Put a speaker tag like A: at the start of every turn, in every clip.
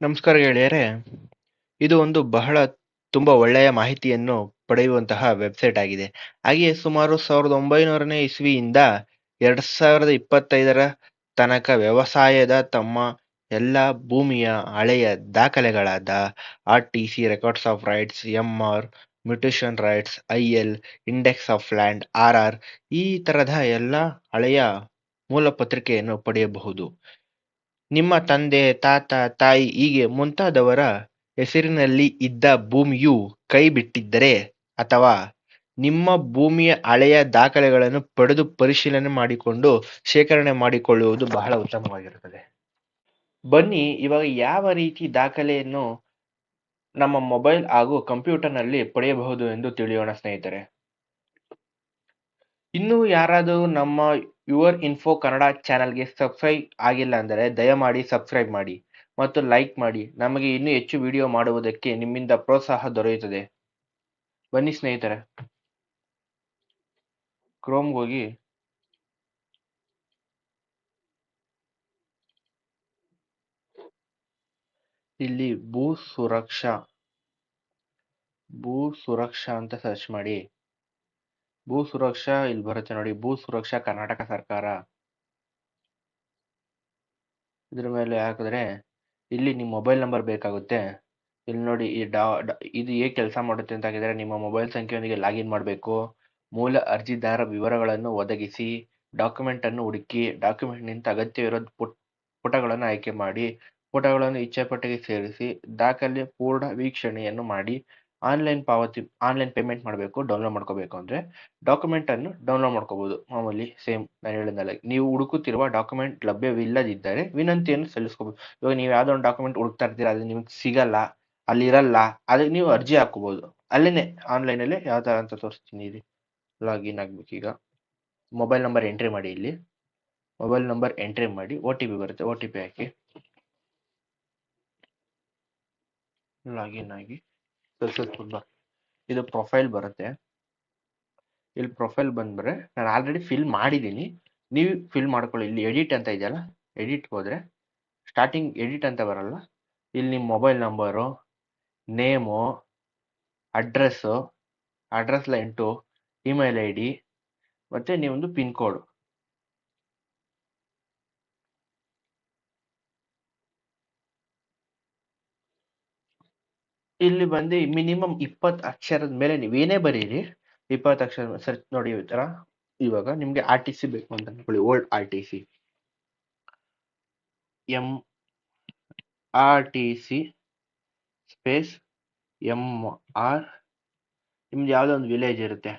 A: ನಮಸ್ಕಾರ ಗೆಳೆಯರೇ. ಇದು ಒಂದು ಬಹಳ ತುಂಬ ಒಳ್ಳೆಯ ಮಾಹಿತಿಯನ್ನು ಪಡೆಯುವಂತಹ ವೆಬ್ಸೈಟ್ ಆಗಿದೆ. ಹಾಗೆಯೇ ಸುಮಾರು ಸಾವಿರದ ಒಂಬೈನೂರನೇ ಇಸ್ವಿಯಿಂದ ಎರಡ್ ಸಾವಿರದ ಇಪ್ಪತ್ತೈದರ ತನಕ ವ್ಯವಸಾಯದ ತಮ್ಮ ಎಲ್ಲ ಭೂಮಿಯ ಹಳೆಯ ದಾಖಲೆಗಳಾದ R T C records of rights M R mutation rights I L index of land R R ಈ ತರದ ಎಲ್ಲ ಹಳೆಯ ಮೂಲ ಪತ್ರಿಕೆಯನ್ನು ಪಡೆಯಬಹುದು. ನಿಮ್ಮ ತಂದೆ, ತಾತ, ತಾಯಿ ಹೀಗೆ ಮುಂತಾದವರ ಹೆಸರಿನಲ್ಲಿ ಇದ್ದ ಭೂಮಿಯು ಕೈ ಬಿಟ್ಟಿದ್ದರೆ ಅಥವಾ ನಿಮ್ಮ ಭೂಮಿಯ ಹಳೆಯ ದಾಖಲೆಗಳನ್ನು ಪಡೆದು ಪರಿಶೀಲನೆ ಮಾಡಿಕೊಂಡು ಶೇಖರಣೆ ಮಾಡಿಕೊಳ್ಳುವುದು ಬಹಳ ಉತ್ತಮವಾಗಿರುತ್ತದೆ. ಬನ್ನಿ, ಇವಾಗ ಯಾವ ರೀತಿ ದಾಖಲೆಯನ್ನು ನಮ್ಮ ಮೊಬೈಲ್ ಹಾಗೂ ಕಂಪ್ಯೂಟರ್ನಲ್ಲಿ ಪಡೆಯಬಹುದು ಎಂದು ತಿಳಿಯೋಣ ಸ್ನೇಹಿತರೆ. ಇನ್ನೂ ಯಾರಾದರೂ ನಮ್ಮ ಯುವರ್ ಇನ್ಫೋ ಕನ್ನಡ ಚಾನಲ್ಗೆ ಸಬ್ಸ್ಕ್ರೈಬ್ ಆಗಿಲ್ಲ ಅಂದರೆ ದಯಮಾಡಿ ಸಬ್ಸ್ಕ್ರೈಬ್ ಮಾಡಿ ಮತ್ತು ಲೈಕ್ ಮಾಡಿ. ನಮಗೆ ಇನ್ನೂ ಹೆಚ್ಚು ವಿಡಿಯೋ ಮಾಡುವುದಕ್ಕೆ ನಿಮ್ಮಿಂದ ಪ್ರೋತ್ಸಾಹ ದೊರೆಯುತ್ತದೆ. ಬನ್ನಿ ಸ್ನೇಹಿತರೆ. ಕ್ರೋಮ್ಗೆ ಹೋಗಿ. ಇಲ್ಲಿ ಭೂ ಸುರಕ್ಷಾ ಭೂ ಸುರಕ್ಷಾ ಅಂತ ಸರ್ಚ್ ಮಾಡಿ. ಭೂ ಸುರಕ್ಷಾ ಇಲ್ಲಿ ಬರುತ್ತೆ ನೋಡಿ, ಭೂ ಸುರಕ್ಷಾ ಕರ್ನಾಟಕ ಸರ್ಕಾರ. ಇದ್ರ ಮೇಲೆ ಹಾಕಿದ್ರೆ ಇಲ್ಲಿ ನಿಮ್ಮ ಮೊಬೈಲ್ ನಂಬರ್ ಬೇಕಾಗುತ್ತೆ. ಇಲ್ಲಿ ನೋಡಿ ಈ ಡಾ ಇದು ಏ ಕೆಲಸ ಮಾಡುತ್ತೆ ಅಂತ ಹಾಕಿದ್ರೆ ನಿಮ್ಮ ಮೊಬೈಲ್ ಸಂಖ್ಯೆಯೊಂದಿಗೆ ಲಾಗಿನ್ ಮಾಡಬೇಕು. ಮೂಲ ಅರ್ಜಿದಾರ ವಿವರಗಳನ್ನು ಒದಗಿಸಿ, ಡಾಕ್ಯುಮೆಂಟ್ ಅನ್ನು ಹುಡುಕಿ, ಡಾಕ್ಯುಮೆಂಟ್ನಿಂದ ಅಗತ್ಯವಿರೋ ಪುಟ್, ಪುಟಗಳನ್ನು ಆಯ್ಕೆ ಮಾಡಿ, ಪುಟಗಳನ್ನು ಇಚ್ಛಾಪಟ್ಟಿಗೆ ಸೇರಿಸಿ, ದಾಖಲೆ ಪೂರ್ಣ ವೀಕ್ಷಣೆಯನ್ನು ಮಾಡಿ ಆನ್ಲೈನ್ ಪಾವತಿ, ಆನ್ಲೈನ್ ಪೇಮೆಂಟ್ ಮಾಡಬೇಕು, ಡೌನ್ಲೋಡ್ ಮಾಡ್ಕೋಬೇಕು ಅಂದರೆ ಡಾಕ್ಯುಮೆಂಟ್ ಅನ್ನು ಡೌನ್ಲೋಡ್ ಮಾಡ್ಕೋಬೋದು. ಮಾಮೂಲಿ ಸೇಮ್ ನಾನು ಹೇಳಿದ್ನಲ್ಲ, ನೀವು ಹುಡುಕುತ್ತಿರುವ ಡಾಕ್ಯುಮೆಂಟ್ ಲಭ್ಯವಿಲ್ಲದಿದ್ದರೆ ವಿನಂತಿಯನ್ನು ಸಲ್ಲಿಸ್ಕೋಬೋದು ಇವಾಗ ನೀವು ಯಾವುದೋ ಒಂದು ಡಾಕ್ಯುಮೆಂಟ್ ಹುಡುಕ್ತಾ ಇರ್ತೀರಾ, ಅದು ನಿಮ್ಗೆ ಸಿಗಲ್ಲ, ಅಲ್ಲಿರಲ್ಲ ಅದಕ್ಕೆ ನೀವು ಅರ್ಜಿ ಹಾಕೋಬೋದು ಅಲ್ಲೇ ಆನ್ಲೈನಲ್ಲೇ ಯಾವ ಥರ ಅಂತ ತೋರಿಸ್ತೀನಿ ಇಲ್ಲಿ ಲಾಗಿನ್ ಆಗ್ಬೇಕು ಈಗ. ಮೊಬೈಲ್ ನಂಬರ್ ಎಂಟ್ರಿ ಮಾಡಿ ಇಲ್ಲಿ. ಮೊಬೈಲ್ ನಂಬರ್ ಎಂಟ್ರಿ ಮಾಡಿ, ಒ ಟಿ ಪಿ ಬರುತ್ತೆ, ಒ ಟಿ ಪಿ ಹಾಕಿ. ಲಾಗಿನ್ ಆಗಿ. ಸಕ್ಸಸ್ಫುಲ್ ಇದು ಪ್ರೊಫೈಲ್ ಬರುತ್ತೆ. ಇಲ್ಲಿ ಪ್ರೊಫೈಲ್ ಬಂದ್ಬಿಟ್ರೆ ನಾನು ಆಲ್ರೆಡಿ ಫಿಲ್ ಮಾಡಿದ್ದೀನಿ. ನೀವು ಫಿಲ್ ಮಾಡ್ಕೊಳ್ಳಿ. ಇಲ್ಲಿ ಎಡಿಟ್ ಅಂತ ಇದೆಯಲ್ಲ ಎಡಿಟ್ ಹೋದರೆ ಸ್ಟಾರ್ಟಿಂಗ್ ಎಡಿಟ್ ಅಂತ ಬರಲ್ಲ. ಇಲ್ಲಿ ನಿಮ್ಮ mobile number name address address ಲೈಂಟು email I D ಮತ್ತು ನೀವೊಂದು ಪಿನ್ ಕೋಡ್ ಇಲ್ಲಿ ಬಂದು ಮಿನಿಮಮ್ ಇಪ್ಪತ್ತು ಅಕ್ಷರದ ಮೇಲೆ ನೀವೇನೇ ಬರೀರಿ, ಇಪ್ಪತ್ತು ಅಕ್ಷರ ಸರ್, ನೋಡಿ ಥರ ಇವಾಗ ನಿಮಗೆ ಆರ್ ಟಿ ಸಿ ಬೇಕು ಅಂತ ಅನ್ಕೊಳ್ಳಿ old R T C M R T C space M R ನಿಮ್ದು ಯಾವುದೋ ಒಂದು ವಿಲೇಜ್ ಇರುತ್ತೆ.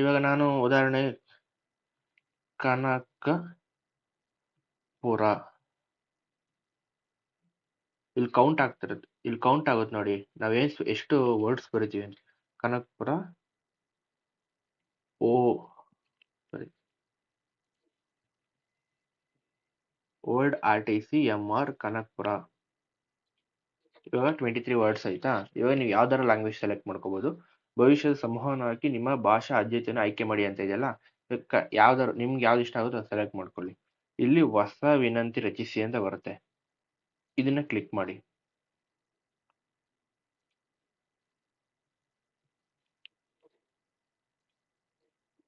A: ಇವಾಗ ನಾನು ಉದಾಹರಣೆ, ಕನಕಪುರ. ಇಲ್ಲಿ ಕೌಂಟ್ ಆಗ್ತಿರುತ್ತೆ ಇಲ್ಲಿ ಕೌಂಟ್ ಆಗುತ್ತೆ ನೋಡಿ. ನಾವೇನು ಎಷ್ಟು ವರ್ಡ್ಸ್ ಬರಿತೀವಿ Kanakapura, oh sorry old R T C M R Kanakapura. ಇವಾಗ ಟ್ವೆಂಟಿ ತ್ರೀ ವರ್ಡ್ಸ್ ಆಯ್ತಾ? ಇವಾಗ ನೀವು ಯಾವ್ದಾರ ಲ್ಯಾಂಗ್ವೇಜ್ ಸೆಲೆಕ್ಟ್ ಮಾಡ್ಕೋಬಹುದು ಭವಿಷ್ಯದ ಸಂವಹನಕ್ಕೆ ನಿಮ್ಮ ಭಾಷಾ ಆದ್ಯತೆಯನ್ನು ಆಯ್ಕೆ ಮಾಡಿ ಅಂತ ಇದೆಯಲ್ಲ? ಯಾವ್ದಾರು, ನಿಮ್ಗೆ ಯಾವ್ದು ಇಷ್ಟ ಆಗುತ್ತೋ ಅದು ಸೆಲೆಕ್ಟ್ ಮಾಡ್ಕೊಳ್ಳಿ. ಇಲ್ಲಿ ಹೊಸ ವಿನಂತಿ ರಚಿಸಿ ಅಂತ ಬರುತ್ತೆ. ಇದನ್ನ ಕ್ಲಿಕ್ ಮಾಡಿ.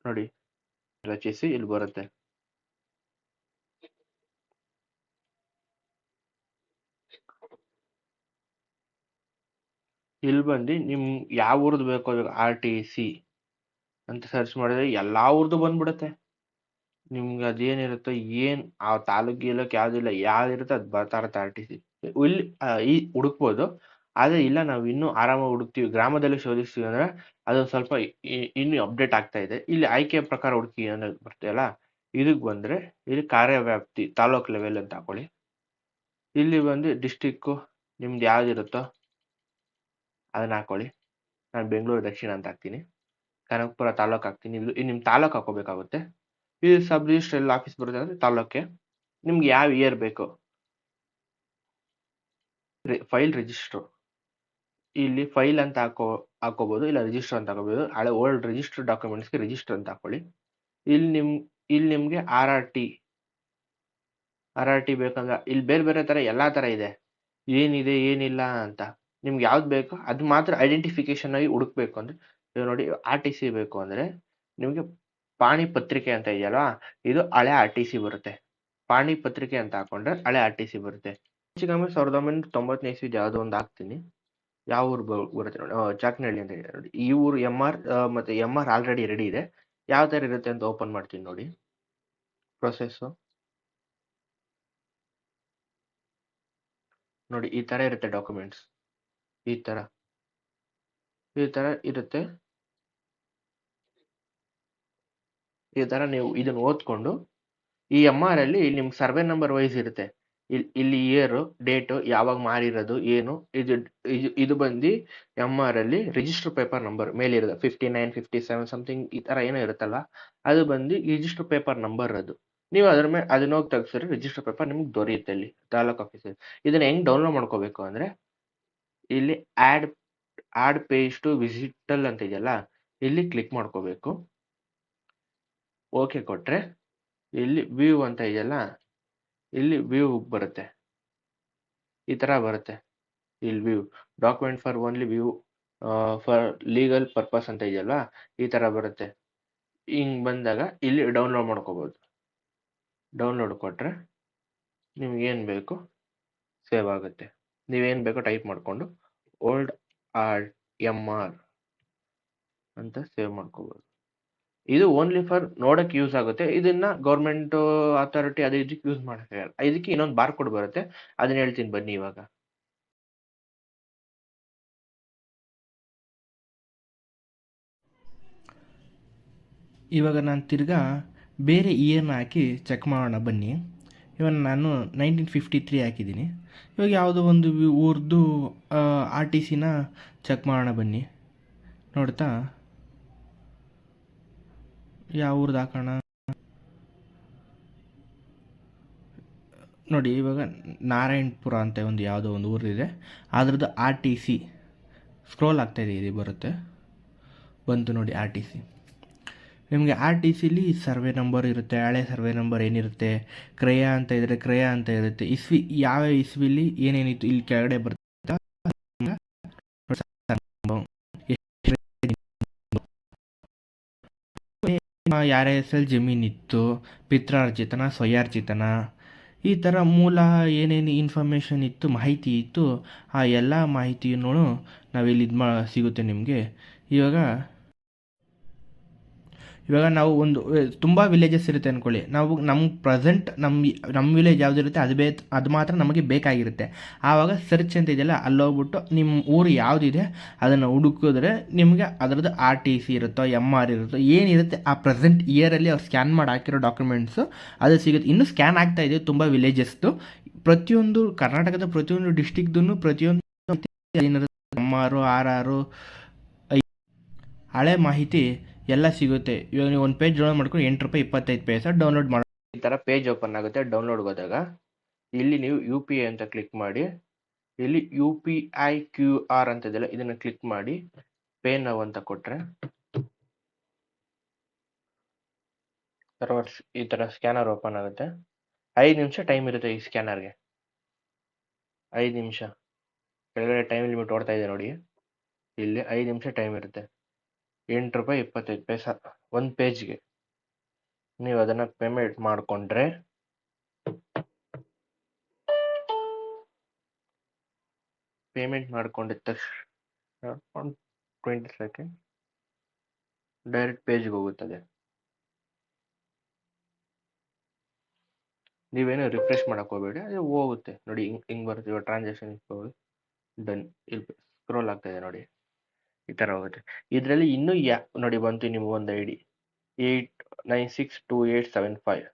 A: ನೋಡಿ. ರಚಿಸಿ, ಇಲ್ಲಿ ಬರುತ್ತೆ. ಇಲ್ಲಿ ಬಂದು ನಿಮ್ ಯಾವ ಊರ್ದು ಬೇಕೋ ಆರ್ ಟಿ ಸಿ ಅಂತ ಸರ್ಚ್ ಮಾಡಿದ್ರೆ ಎಲ್ಲಾ ಊರ್ದು ಬಂದ್ಬಿಡುತ್ತೆ. ನಿಮ್ಗೆ ಅದೇನಿರುತ್ತೋ ಏನ್ ಆ ತಾಲೂಕ್ ಗೀಲಕ್ ಯಾವ್ದಿಲ್ಲ, ಯಾವ್ದಿರುತ್ತೆ ಅದ್ ಬರ್ತಾ ಇರುತ್ತೆ ಆರ್ ಟಿ ಸಿ ಇಲ್ಲಿ ಈ ಹುಡುಕ್ಬೋದು. ಆದ್ರೆ ಇಲ್ಲ, ನಾವು ಇನ್ನೂ ಆರಾಮಾಗಿ ಹುಡುಕ್ತಿವಿ. ಗ್ರಾಮದಲ್ಲಿ ಶೋಧಿಸ್ತೀವಿ ಅಂದ್ರೆ ಅದು ಸ್ವಲ್ಪ ಇನ್ನೂ ಅಪ್ಡೇಟ್ ಆಗ್ತಾ ಇದೆ. ಇಲ್ಲಿ ಆಯ್ಕೆ ಪ್ರಕಾರ ಹುಡುಕಿ ಅನ್ನೋದು ಬರ್ತೀಯಲ್ಲ ಇದಕ್ಕೆ ಬಂದರೆ ಇಲ್ಲಿ ಕಾರ್ಯವ್ಯಾಪ್ತಿ ತಾಲೂಕು ಲೆವೆಲ್ ಅಂತ ಹಾಕೊಳ್ಳಿ. ಇಲ್ಲಿ ಬಂದು ಡಿಸ್ಟಿಕ್ಕು ನಿಮ್ದು ಯಾವ್ದಿರುತ್ತೋ ಅದನ್ನ ಹಾಕೊಳ್ಳಿ. ನಾನು ಬೆಂಗಳೂರು ದಕ್ಷಿಣ ಅಂತ ಹಾಕ್ತೀನಿ. ಕನಕಪುರ ತಾಲೂಕು ಹಾಕ್ತೀನಿ. ಇಲ್ಲಿ ನಿಮ್ಮ ತಾಲೂಕು ಹಾಕೋಬೇಕಾಗುತ್ತೆ ಇದು ಸಬ್ ರಿಜಿಸ್ಟರ್ ಎಲ್ಲ ಆಫೀಸ್ ಬರುತ್ತೆ ಅಂದರೆ ತಾಲೂಕೆ. ನಿಮ್ಗೆ ಯಾವ ಇಯರ್ ಬೇಕು? ಫೈಲ್ ರಿಜಿಸ್ಟರ್ ಇಲ್ಲಿ ಫೈಲ್ ಅಂತ ಹಾಕೋ ಹಾಕೋಬಹುದು ಇಲ್ಲ ರಿಜಿಸ್ಟರ್ ಅಂತ ಹಾಕೋಬಹುದು ಹಳೆ ಓಲ್ಡ್ ರಿಜಿಸ್ಟರ್ ಡಾಕ್ಯುಮೆಂಟ್ಸ್ಗೆ ರಿಜಿಸ್ಟರ್ ಅಂತ ಹಾಕೊಳ್ಳಿ. ಇಲ್ಲಿ ನಿಮ್, ಇಲ್ಲಿ ನಿಮ್ಗೆ R R T R R T ಬೇಕಂದ್ರೆ ಇಲ್ಲಿ ಬೇರೆ ಬೇರೆ ತರ ಎಲ್ಲಾ ತರ ಇದೆ. ಏನಿದೆ, ಏನಿಲ್ಲ ಅಂತ. ನಿಮ್ಗೆ ಯಾವ್ದು ಬೇಕೋ ಅದು ಮಾತ್ರ ಐಡೆಂಟಿಫಿಕೇಶನ್ ಆಗಿ ಹುಡುಕ್ಬೇಕು ಅಂದ್ರೆ, ಇವಾಗ ನೋಡಿ ಆರ್ ಟಿ ಸಿ ಬೇಕು ಅಂದ್ರೆ ನಿಮಗೆ ಪಾಣಿ ಪತ್ರಿಕೆ ಅಂತ ಇದೆಯಲ್ವಾ, ಇದು ಹಳೆ ಆರ್ ಟಿ ಸಿ ಬರುತ್ತೆ. ಪಾಣಿ ಪತ್ರಿಕೆ ಅಂತ ಹಾಕೊಂಡ್ರೆ ಹಳೆ ಆರ್ ಟಿ ಸಿ ಬರುತ್ತೆ. ಸಾವಿರದ ಒಂಬೈನೂರ ತೊಂಬತ್ತನೇ ಇಸ್ವಿ ಯಾವುದೋ ಒಂದು ಹಾಕ್ತೀನಿ. ಯಾವ ಊರು ಬರುತ್ತೆ ನೋಡಿ ಚಾಕ್ನಹಳ್ಳಿ ಅಂತ ಇದೆ ನೋಡಿ. ಈ ಊರು ಎಂ ಆರ್ ಮತ್ತೆ ಎಂ ಆರ್ ಆಲ್ರೆಡಿ ರೆಡಿ ಇದೆ. ಯಾವ ಥರ ಇರುತ್ತೆ ಅಂತ ಓಪನ್ ಮಾಡ್ತೀನಿ ನೋಡಿ. ಪ್ರೊಸೆಸ್ಸು ನೋಡಿ, ಈ ತರ ಇರುತ್ತೆ ಡಾಕ್ಯುಮೆಂಟ್ಸ್ ಈ ತರ. ಈ ತರ ಇರುತ್ತೆ. ಈ ತರ ನೀವು ಇದನ್ನ ಓದ್ಕೊಂಡು ಈ ಎಂ ಆರ್ ಅಲ್ಲಿ ನಿಮ್ಗೆ ಸರ್ವೆ ನಂಬರ್ ವೈಸ್ ಇರುತ್ತೆ. ಇಲ್ಲಿ ಇಯರ್ ಡೇಟ್ ಯಾವಾಗ ಮಾರಿರೋದು ಏನು, ಇದು ಇದು ಬಂದು ಎಂ ಆರ್ ಅಲ್ಲಿ ರಿಜಿಸ್ಟರ್ ಪೇಪರ್ ನಂಬರ್ ಮೇಲೆ ಇರುತ್ತೆ fifty nine fifty seven something ಈ ಥರ ಏನೋ ಇರುತ್ತಲ್ಲ, ಅದು ಬಂದು ರಿಜಿಸ್ಟರ್ ಪೇಪರ್ ನಂಬರ್ ಅದು. ನೀವು ಅದ್ರ ಮೇಲೆ ಅದನ್ನ ಹೋಗಿ ತೆಗ್ಸಿದ್ರೆ ರಿಜಿಸ್ಟರ್ ಪೇಪರ್ ನಿಮ್ಗೆ ದೊರೆಯುತ್ತೆ ಅಲ್ಲಿ, ತಾಲೂಕು ಆಫೀಸಲ್ಲಿ ಇದನ್ನ ಹೆಂಗೆ ಡೌನ್ಲೋಡ್ ಮಾಡ್ಕೋಬೇಕು ಅಂದ್ರೆ, ಇಲ್ಲಿ ಆಡ್ ಆಡ್ ಪೇಜ್ ಟು ವಿಸಿಟಲ್ ಅಂತ ಇದೆಯಲ್ಲ, ಇಲ್ಲಿ ಕ್ಲಿಕ್ ಮಾಡ್ಕೋಬೇಕು. ಓಕೆ ಕೊಟ್ಟರೆ ಇಲ್ಲಿ ವ್ಯೂ ಅಂತ ಇದೆಯಲ್ಲ ಇಲ್ಲಿ ವ್ಯೂ ಬರುತ್ತೆ. ಈ ತರ ಬರುತ್ತೆ ಇಲ್ಲಿ view document for only view for legal purpose ಅಂತ ಇದೆಯಲ್ವಾ? ಈ ತರ ಬರುತ್ತೆ. ಹಿಂಗೆ ಬಂದಾಗ ಇಲ್ಲಿ ಡೌನ್ಲೋಡ್ ಮಾಡ್ಕೋಬೋದು. ಡೌನ್ಲೋಡ್ ಕೊಟ್ರೆ ನಿಮ್ಗೆ ಏನ್ ಬೇಕು? ಸೇವ್ ಆಗುತ್ತೆ. ನೀವೇನ್ ಬೇಕೋ ಟೈಪ್ ಮಾಡಿಕೊಂಡು ಓಲ್ಡ್ ಆರ್ ಎಂ ಆರ್ ಅಂತ ಸೇವ್ ಮಾಡ್ಕೋಬಹುದು ಇದು ಓನ್ಲಿ ಫಾರ್ ನೋಡಕ್ ಯೂಸ್ ಆಗುತ್ತೆ. ಇದನ್ನ ಗೌರ್ಮೆಂಟ್ ಅಥಾರಿಟಿ ಅದೇ ಇದಕ್ಕೆ ಯೂಸ್ ಮಾಡೋಕ್ಕಾಗಲ್ಲ ಇದಕ್ಕೆ ಇನ್ನೊಂದು ಬಾರ್ ಕೋಡ್ ಬರುತ್ತೆ. ಅದನ್ನ ಹೇಳ್ತೀನಿ ಬನ್ನಿ ಇವಾಗ. ಇವಾಗ ನಾನು ತಿರ್ಗಾ ಬೇರೆ ಇಯರ್ನ ಹಾಕಿ ಚೆಕ್ ಮಾಡೋಣ ಬನ್ನಿ. ಇವಾಗ ನಾನು ನೈನ್ಟೀನ್ ಫಿಫ್ಟಿ ತ್ರೀ ಹಾಕಿದ್ದೀನಿ. ಇವಾಗ ಯಾವುದೋ ಒಂದು ಊರ್ದು ಆರ್ ಟಿ ಸಿನ ಚೆಕ್ ಮಾಡೋಣ ಬನ್ನಿ. ನೋಡ್ತಾ? ಯಾವ ಊರ್ದು ಹಾಕೋಣ? ನೋಡಿ, ಇವಾಗ ನಾರಾಯಣಪುರ ಅಂತ ಒಂದು ಯಾವುದೋ ಒಂದು ಊರಿದೆ ಅದ್ರದ್ದು ಆರ್ ಟಿ ಸಿ ಸ್ಕ್ರೋಲ್ ಆಗ್ತಾಯಿದೆ ಇದು ಬರುತ್ತೆ. ಬಂತು ನೋಡಿ ಆರ್ ಟಿ ಸಿ ನಿಮಗೆ ಆರ್ ಟಿ ಸಿಲಿ ಸರ್ವೆ ನಂಬರ್ ಇರುತ್ತೆ, ಹಳೆ ಸರ್ವೆ ನಂಬರ್ ಏನಿರುತ್ತೆ, ಕ್ರಯ ಅಂತ ಇದ್ದರೆ ಕ್ರಯ ಅಂತ ಇರುತ್ತೆ. ಇಸ್ವಿ, ಯಾವ ಇಸ್ವಿಲಿ ಏನೇನಿತ್ತು, ಇಲ್ಲಿ ಕೆಳಗಡೆ ಬರುತ್ತೆ ಯಾರ ಹೆಸರಲ್ಲಿ ಜಮೀನಿತ್ತು ಪಿತ್ರಾರ್ಜಿತನ ಸ್ವಯಾರ್ಜಿತನ ಈ ಥರ ಮೂಲ ಏನೇನು ಇನ್ಫಾರ್ಮೇಷನ್ ಇತ್ತು, ಮಾಹಿತಿ ಇತ್ತು, ಆ ಎಲ್ಲ ಮಾಹಿತಿಯನ್ನು ನಾವಿಲ್ಲಿ ಇದು ಮಾ, ಸಿಗುತ್ತೆ ನಿಮಗೆ. ಇವಾಗ ಇವಾಗ ನಾವು ಒಂದು ತುಂಬ ವಿಲೇಜಸ್ ಇರುತ್ತೆ ಅಂದ್ಕೊಳ್ಳಿ ನಾವು ನಮ್ಮ ಪ್ರೆಸೆಂಟ್ ನಮ್ಮ ನಮ್ಮ ವಿಲೇಜ್ ಯಾವುದಿರುತ್ತೆ ಅದು ಬೇ, ಅದು ಮಾತ್ರ ನಮಗೆ ಬೇಕಾಗಿರುತ್ತೆ. ಆವಾಗ ಸರ್ಚ್ ಅಂತ ಇದೆಯಲ್ಲ ಅಲ್ಲೋಗ್ಬಿಟ್ಟು ನಿಮ್ಮ ಊರು ಯಾವುದಿದೆ, ಅದನ್ನು ಹುಡುಕಿದ್ರೆ ನಿಮಗೆ ಅದರದ್ದು ಆರ್ ಟಿ ಸಿ ಇರುತ್ತೋ ಎಂ ಆರ್ ಇರುತ್ತೋ, ಏನಿರುತ್ತೆ, ಆ ಪ್ರೆಸೆಂಟ್ ಇಯರಲ್ಲಿ ಅವ್ರು ಸ್ಕ್ಯಾನ್ ಮಾಡಿ ಹಾಕಿರೋ ಡಾಕ್ಯುಮೆಂಟ್ಸು ಅದು ಸಿಗುತ್ತೆ. ಇನ್ನೂ ಸ್ಕ್ಯಾನ್ ಆಗ್ತಾ ಇದೆ ತುಂಬ ವಿಲೇಜಸ್ದು ಪ್ರತಿಯೊಂದು ಕರ್ನಾಟಕದ ಪ್ರತಿಯೊಂದು ಡಿಸ್ಟಿಕ್ದು ಪ್ರತಿಯೊಂದು ಎಂ ಆರು ಆರ್ ಆರು ಹಳೆ ಮಾಹಿತಿ ಎಲ್ಲ ಸಿಗುತ್ತೆ. ಇವಾಗ ನೀವು ಒಂದು ಪೇಜ್ ಡೌನ್ಲೋಡ್ ಮಾಡ್ಕೊಂಡು ಎಂಟು ರೂಪಾಯಿ ಇಪ್ಪತ್ತೈದು ಪೇಸ ಡೌನ್ಲೋಡ್ ಮಾಡಿ ಈ ಥರ ಪೇಜ್ ಓಪನ್ ಆಗುತ್ತೆ. ಡೌನ್ಲೋಡ್ ಹೋದಾಗ ಇಲ್ಲಿ ನೀವು ಯು ಪಿ ಐ ಅಂತ ಕ್ಲಿಕ್ ಮಾಡಿ, ಇಲ್ಲಿ U P I Q R ಅಂತ ಇದೆಯಲ್ಲ ಇದನ್ನು ಕ್ಲಿಕ್ ಮಾಡಿ ಪೇ ನಾವು ಅಂತ ಕೊಟ್ಟರೆ ಸರ್ವರ್ಸ್ ಈ ಥರ ಸ್ಕ್ಯಾನರ್ ಓಪನ್ ಆಗುತ್ತೆ. ಐದು ನಿಮಿಷ ಟೈಮ್ ಇರುತ್ತೆ ಈ ಸ್ಕ್ಯಾನರ್ಗೆ ಐದು ನಿಮಿಷ. ಕೆಳಗಡೆ ಟೈಮ್ ಲಿಮಿಟ್ ಓಡ್ತಾ ಇದೆ ನೋಡಿ. ಇಲ್ಲಿ ಐದು ನಿಮಿಷ ಟೈಮ್ ಇರುತ್ತೆ. ಎಂಟು ರೂಪಾಯಿ ಇಪ್ಪತ್ತೈದು ಪೈಸ ಒಂದು ಪೇಜ್ಗೆ. ನೀವು ಅದನ್ನು ಪೇಮೆಂಟ್ ಮಾಡಿಕೊಂಡ್ರೆ ಪೇಮೆಂಟ್ ಮಾಡಿಕೊಂಡಿದ್ದ ತಕ್ಷಣ ಒಂದು ಟ್ವೆಂಟಿ ಸೆಕೆಂಡ್ ಡೈರೆಕ್ಟ್ ಪೇಜ್ಗೆ ಹೋಗುತ್ತದೆ. ನೀವೇನು ರಿಫ್ರೆಶ್ ಮಾಡಕ್ಕೆ ಹೋಗಬೇಡಿ, ಅದು ಹೋಗುತ್ತೆ. ನೋಡಿ ಹಿಂಗ್, ಹಿಂಗೆ ಬರುತ್ತೆ ಇವಾಗ ಟ್ರಾನ್ಸಾಕ್ಷನ್ ಡನ್ ಇಲ್ಲಿ ಸ್ಕ್ರೋಲ್ ಆಗ್ತಾಯಿದೆ ನೋಡಿ. ಈ ಥರ ಹೋಗುತ್ತೆ. ಇದರಲ್ಲಿ ಇನ್ನೂ ಯಾ, ನೋಡಿ ಬಂತು ನಿಮ್ಗೆ ಒಂದು I D eight nine six two eight seven five.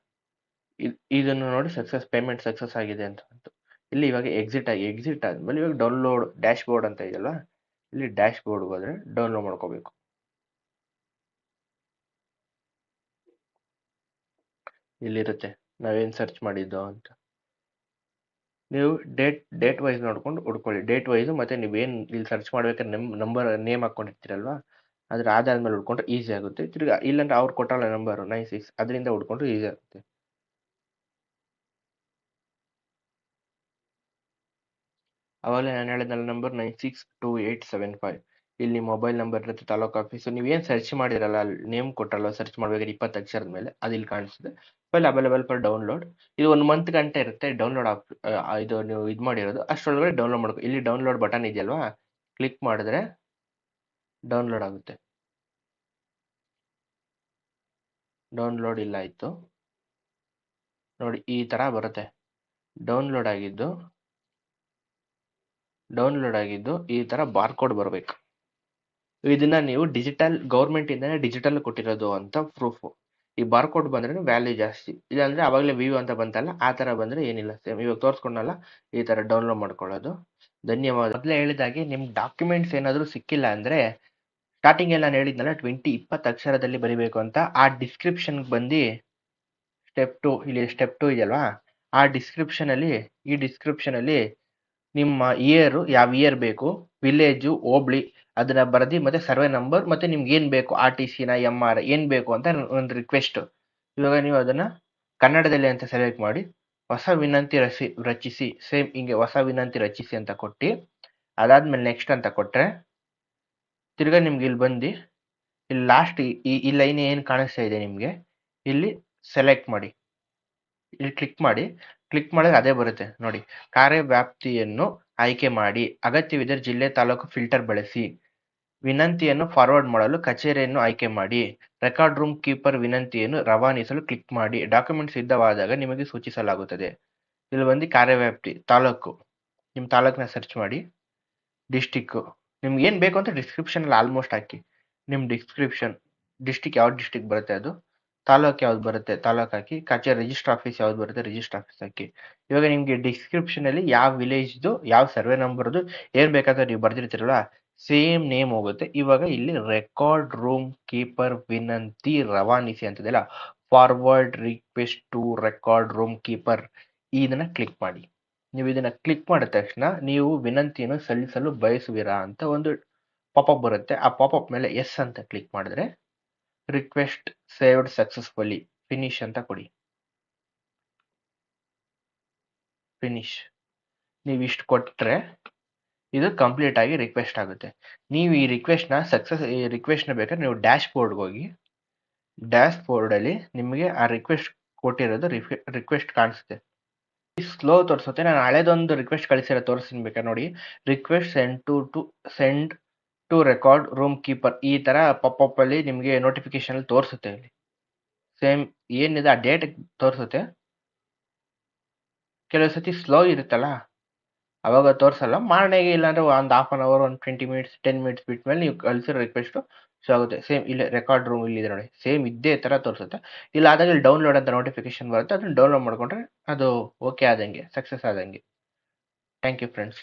A: ಇದನ್ನು ನೋಡಿ ಸಕ್ಸಸ್, ಪೇಮೆಂಟ್ ಸಕ್ಸಸ್ ಆಗಿದೆ ಅಂತ ಬಂತು. ಇಲ್ಲಿ ಇವಾಗ ಎಕ್ಸಿಟ್ ಆಗಿ, ಎಕ್ಸಿಟ್ ಆದ್ಮೇಲೆ ಇವಾಗ ಡೌನ್ಲೋಡ್ ಡ್ಯಾಶ್ ಬೋರ್ಡ್ ಅಂತ ಇದೆಯಲ್ಲ, ಇಲ್ಲಿ ಡ್ಯಾಶ್ ಬೋರ್ಡ್ ಹೋದ್ರೆ ಡೌನ್ಲೋಡ್ ಮಾಡ್ಕೋಬೇಕು. ಇಲ್ಲಿರುತ್ತೆ. ನಾವೇನ್ ಸರ್ಚ್ ಮಾಡಿದ್ದು ಅಂತ. ನೀವು ಡೇಟ್ ಡೇಟ್ ವೈಸ್ ನೋಡ್ಕೊಂಡು ಹುಡ್ಕೊಳ್ಳಿ. ಡೇಟ್ ವೈಸು ಮತ್ತೆ ನೀವೇನು ಇಲ್ಲಿ ಸರ್ಚ್ ಮಾಡ್ಬೇಕಾದ್ರೆ ನಿಮ್ಮ ನಂಬರ್ ನೇಮ್ ಹಾಕ್ಕೊಂಡಿರ್ತೀರಲ್ವ? ಅದ್ರ ಆಧಾರದ ಮೇಲೆ ಹುಡ್ಕೊಂಡ್ರೆ ಈಸಿ ಆಗುತ್ತೆ. ತಿರ್ಗಿ ಇಲ್ಲಾಂದ್ರೆ ಅವ್ರು ಕೊಟ್ಟಲ್ಲ ನಂಬರ್ ನೈನ್ ಸಿಕ್ಸ್ ಅದರಿಂದ ಹುಡ್ಕೊಂಡ್ರೆ ಈಸಿ ಆಗುತ್ತೆ. ಅವಾಗಲೇ ನಾನು ಹೇಳಿದ್ನಲ್ಲ number nine six two eight seven five ಇಲ್ಲಿ ಮೊಬೈಲ್ ನಂಬರ್ ಇರುತ್ತೆ, ತಾಲೂಕು ಆಫೀಸು ನೀವೇನು ಸರ್ಚ್ ಮಾಡಿರಲ್ಲ ಅಲ್ಲಿ ನೇಮ್ ಕೊಟ್ಟಲ್ಲ ಸರ್ಚ್ ಮಾಡ್ಬೇಕಾದ್ರೆ ಇಪ್ಪತ್ತು ಅಕ್ಷರದ ಮೇಲೆ ಅದು ಇಲ್ಲಿ ಕಾಣಿಸ್ತದೆ ಫೈಲ್ ಅವೈಲೇಬಲ್ ಫಾರ್ ಡೌನ್ಲೋಡ್ ಇದು ಒಂದು ಮಂತ್ ಗಂಟೆ ಇರುತ್ತೆ ಡೌನ್ಲೋಡ್ ಆಪ್ ಇದು ನೀವು ಇದು ಮಾಡಿರೋದು. ಅಷ್ಟರೊಳಗಡೆ ಡೌನ್ಲೋಡ್ ಮಾಡ್ಕೊ, ಇಲ್ಲಿ ಡೌನ್ಲೋಡ್ ಬಟನ್ ಇದೆಯಲ್ವಾ? ಕ್ಲಿಕ್ ಮಾಡಿದ್ರೆ ಡೌನ್ಲೋಡ್ ಆಗುತ್ತೆ. ಡೌನ್ಲೋಡ್ ಇಲ್ಲ ಆಯಿತು. ನೋಡಿ, ಈ ಥರ ಬರುತ್ತೆ. ಡೌನ್ಲೋಡ್ ಆಗಿದ್ದು ಡೌನ್ಲೋಡ್ ಆಗಿದ್ದು ಈ ಥರ ಬಾರ್ಕೋಡ್ ಬರಬೇಕು. ಇದನ್ನ ನೀವು ಡಿಜಿಟಲ್ ಗೌರ್ಮೆಂಟ್ ಇಂದಾನೆ ಡಿಜಿಟಲ್ ಕೊಟ್ಟಿರೋದು ಅಂತ ಪ್ರೂಫ್ ಈ ಬಾರ್ಕೋಡ್ ಬಂದ್ರೆ ವ್ಯಾಲ್ಯೂ ಜಾಸ್ತಿ. ಇಲ್ಲಾಂದ್ರೆ ಅವಾಗಲೇ ವಿವ್ ಅಂತ ಬಂತಲ್ಲ, ಆ ತರ ಬಂದ್ರೆ ಏನಿಲ್ಲ ಸೇಮ್ ಇವಾಗ ತೋರಿಸ್ಕೊಂಡಲ್ಲ, ಈ ತರ ಡೌನ್ಲೋಡ್ ಮಾಡ್ಕೊಳ್ಳೋದು. ಧನ್ಯವಾದ. ಮೊದಲೇ ಹೇಳಿದಾಗೆ ನಿಮ್ ಡಾಕ್ಯುಮೆಂಟ್ಸ್ ಏನಾದರೂ ಸಿಕ್ಕಿಲ್ಲ ಅಂದ್ರೆ ಸ್ಟಾರ್ಟಿಂಗ್ ಎಲ್ಲ ನಾನು ಹೇಳಿದ್ನಲ್ಲ ಟ್ವೆಂಟಿ ಇಪ್ಪತ್ತು ಅಕ್ಷರದಲ್ಲಿ ಬರಿಬೇಕು ಅಂತ, ಆ ಡಿಸ್ಕ್ರಿಪ್ಷನ್ಗೆ ಬಂದು ಸ್ಟೆಪ್ ಟು ಇಲ್ಲಿ ಸ್ಟೆಪ್ ಟು ಇದೆಯಲ್ವಾ? ಆ ಡಿಸ್ಕ್ರಿಪ್ಷನ್ ಅಲ್ಲಿ, ಈ ಡಿಸ್ಕ್ರಿಪ್ಷನ್ ಅಲ್ಲಿ ನಿಮ್ಮ ಇಯರ್ ಯಾವ ಇಯರ್ ಬೇಕು ವಿಲೇಜು ಹೋಬ್ಳಿ ಅದನ್ನ ಬರೆದಿ ಮತ್ತೆ ಸರ್ವೆ ನಂಬರ್ ಮತ್ತೆ ನಿಮ್ಗೆ ಏನ್ ಬೇಕು ಆರ್ ಟಿ ಸಿನ ಎಂ ಆರ್ ಏನ್ ಬೇಕು ಅಂತ ಒಂದು ರಿಕ್ವೆಸ್ಟ್ ಇವಾಗ ನೀವು ಅದನ್ನ ಕನ್ನಡದಲ್ಲಿ ಅಂತ ಸೆಲೆಕ್ಟ್ ಮಾಡಿ, ಹೊಸ ವಿನಂತಿ ರಚಿ ರಚಿಸಿ ಸೇಮ್ ಹಿಂಗೆ ಹೊಸ ವಿನಂತಿ ರಚಿಸಿ ಅಂತ ಕೊಟ್ಟು, ಅದಾದ್ಮೇಲೆ ನೆಕ್ಸ್ಟ್ ಅಂತ ಕೊಟ್ರೆ, ತಿರ್ಗಾ ನಿಮ್ಗೆ ಇಲ್ಲಿ ಬಂದು, ಇಲ್ಲಿ ಲಾಸ್ಟ್ ಈ ಈ ಲೈನ್ ಏನು ಕಾಣಿಸ್ತಾ ಇದೆ ನಿಮಗೆ, ಇಲ್ಲಿ ಸೆಲೆಕ್ಟ್ ಮಾಡಿ. ಇಲ್ಲಿ ಕ್ಲಿಕ್ ಮಾಡಿ ಕ್ಲಿಕ್ ಮಾಡಿದ್ರೆ ಅದೇ ಬರುತ್ತೆ. ನೋಡಿ, ಕಾರ್ಯವ್ಯಾಪ್ತಿಯನ್ನು ಆಯ್ಕೆ ಮಾಡಿ, ಅಗತ್ಯವಿದ್ದರೆ ಜಿಲ್ಲೆ, ತಾಲೂಕು ಫಿಲ್ಟರ್ ಬಳಸಿ. ವಿನಂತಿಯನ್ನು ಫಾರ್ವರ್ಡ್ ಮಾಡಲು ಕಚೇರಿಯನ್ನು ಆಯ್ಕೆ ಮಾಡಿ. ರೆಕಾರ್ಡ್ ರೂಮ್ ಕೀಪರ್ ವಿನಂತಿಯನ್ನು ರವಾನಿಸಲು ಕ್ಲಿಕ್ ಮಾಡಿ. ಡಾಕ್ಯುಮೆಂಟ್ ಸಿದ್ಧವಾದಾಗ ನಿಮಗೆ ಸೂಚಿಸಲಾಗುತ್ತದೆ. ಇಲ್ಲಿ ಬಂದು ಕಾರ್ಯವ್ಯಾಪ್ತಿ, ತಾಲೂಕು. ನಿಮ್ಮ ತಾಲೂಕನ್ನ ಸರ್ಚ್ ಮಾಡಿ. ಡಿಸ್ಟಿಕ್ಕು ನಿಮ್ಗೆ ಏನು ಬೇಕು ಅಂತ ಡಿಸ್ಕ್ರಿಪ್ಷನಲ್ಲಿ ಆಲ್ಮೋಸ್ಟ್ ಹಾಕಿ. ನಿಮ್ಮ ಡಿಸ್ಕ್ರಿಪ್ಷನ್ ಡಿಸ್ಟಿಕ್ ಯಾವ ಡಿಸ್ಟಿಕ್ ಬರುತ್ತೆ ಅದು? ತಾಲೂಕು ಯಾವ್ದು ಬರುತ್ತೆ? ತಾಲೂಕು ಹಾಕಿ. ಕಚೇರಿ ರಿಜಿಸ್ಟರ್ ಆಫೀಸ್ ಯಾವ್ದು ಬರುತ್ತೆ? ರಿಜಿಸ್ಟರ್ ಆಫೀಸ್ ಹಾಕಿ. ಇವಾಗ ನಿಮಗೆ ಡಿಸ್ಕ್ರಿಪ್ಷನಲ್ಲಿ ಯಾವ ವಿಲೇಜ್ದು ಯಾವ ಸರ್ವೆ ನಂಬರ್ದು ಏನು ಬೇಕಾದ್ರೆ ನೀವು ಬರ್ದಿರ್ತೀರಲ್ಲ ಸೇಮ್ ನೇಮ್ ಹೋಗುತ್ತೆ. ಇವಾಗ ಇಲ್ಲಿ ರೆಕಾರ್ಡ್ ರೂಮ್ ಕೀಪರ್ ವಿನಂತಿ ರವಾನಿಸಿ ಅಂತದಲ್ಲ. Forward request to record room keeper ಇದನ್ನ ಕ್ಲಿಕ್ ಮಾಡಿ. ನೀವು ಇದನ್ನ ಕ್ಲಿಕ್ ಮಾಡಿದ ತಕ್ಷಣ ನೀವು ವಿನಂತಿಯನ್ನು ಸಲ್ಲಿಸಲು ಬಯಸುವಿರಾ ಅಂತ ಒಂದು ಪಾಪಪ್ ಬರುತ್ತೆ. ಆ ಪಾಪಪ್ ಮೇಲೆ ಎಸ್ ಅಂತ ಕ್ಲಿಕ್ ಮಾಡಿದ್ರೆ ರಿಕ್ವೆಸ್ಟ್ ಸೇವ್ಡ್ ಸಕ್ಸಸ್ಫುಲಿ ಫಿನಿಶ್ ಅಂತ ಕೊಡಿ. ಫಿನಿಶ್ ನೀವು ಇಷ್ಟು ಕೊಟ್ಟರೆ ಇದು ಕಂಪ್ಲೀಟ್ ಆಗಿ ರಿಕ್ವೆಸ್ಟ್ ಆಗುತ್ತೆ. ನೀವು ಈ ರಿಕ್ವೆಸ್ಟ್ನ ಸಕ್ಸಸ್ ಈ ರಿಕ್ವೆಸ್ಟ್ನ ಬೇಕಾದ್ರೆ ನೀವು ಡ್ಯಾಶ್ ಬೋರ್ಡ್ಗೆ ಹೋಗಿ ಡ್ಯಾಶ್ ಬೋರ್ಡಲ್ಲಿ ನಿಮಗೆ ಆ ರಿಕ್ವೆಸ್ಟ್ ಕೊಟ್ಟಿರೋದು ರಿಕ್ವೆಸ್ಟ್ ಕಾಣಿಸುತ್ತೆ. ಸ್ಲೋ ತೋರಿಸುತ್ತೆ, ನಾನು ಹಳೇದೊಂದು ರಿಕ್ವೆಸ್ಟ್ ಕಳಿಸಿರೋ ತೋರಿಸ್ತೀನಿ ಬೇಕಾದ್ರೆ ನೋಡಿ. Request send to to send to record room keeper ಈ ಥರ ಪಾಪಪ್ ಅಲ್ಲಿ ನಿಮಗೆ ನೋಟಿಫಿಕೇಶನ್ ಅಲ್ಲಿ ತೋರಿಸುತ್ತೆ ಇಲ್ಲಿ. ಸೇಮ್ ಏನಿದೆ, ಆ ಡೇಟ್ ತೋರಿಸುತ್ತೆ. ಕೆಲವು ಸತಿ ಸ್ಲೋ ಇರುತ್ತಲ್ಲ? ಅವಾಗ ತೋರಿಸಲ್ಲ. ಮಾರನೆಗೆ ಇಲ್ಲಾಂದ್ರೆ ಒಂದು ಹಾಫ್ ಅನ್ ಅವರ್ ಒಂದು ಟ್ವೆಂಟಿ ಮಿನಿಟ್ಸ್ ಟೆನ್ ಮಿನಿಟ್ಸ್ ಬಿಟ್ಟ ಮೇಲೆ ನೀವು ಕಳಿಸಿರೋ ರಿಕ್ವೆಸ್ಟು ಸೊ ಆಗುತ್ತೆ. ಸೇಮ್ ಇಲ್ಲಿ ರೆಕಾರ್ಡ್ ರೂಮ್ ಇಲ್ಲಿದೆ ನೋಡಿ. ಸೇಮ್ ಇದೇ ಥರ ತೋರಿಸುತ್ತೆ. ಇಲ್ಲ ಆದಾಗ ಇಲ್ಲಿ ಡೌನ್ಲೋಡ್ ಅಂತ ನೋಟಿಫಿಕೇಶನ್ ಬರುತ್ತೆ. ಅದನ್ನ ಡೌನ್ಲೋಡ್ ಮಾಡಿಕೊಂಡ್ರೆ ಅದು ಓಕೆ ಆದಂಗೆ ಸಕ್ಸಸ್ ಆದಂಗೆ. Thank you friends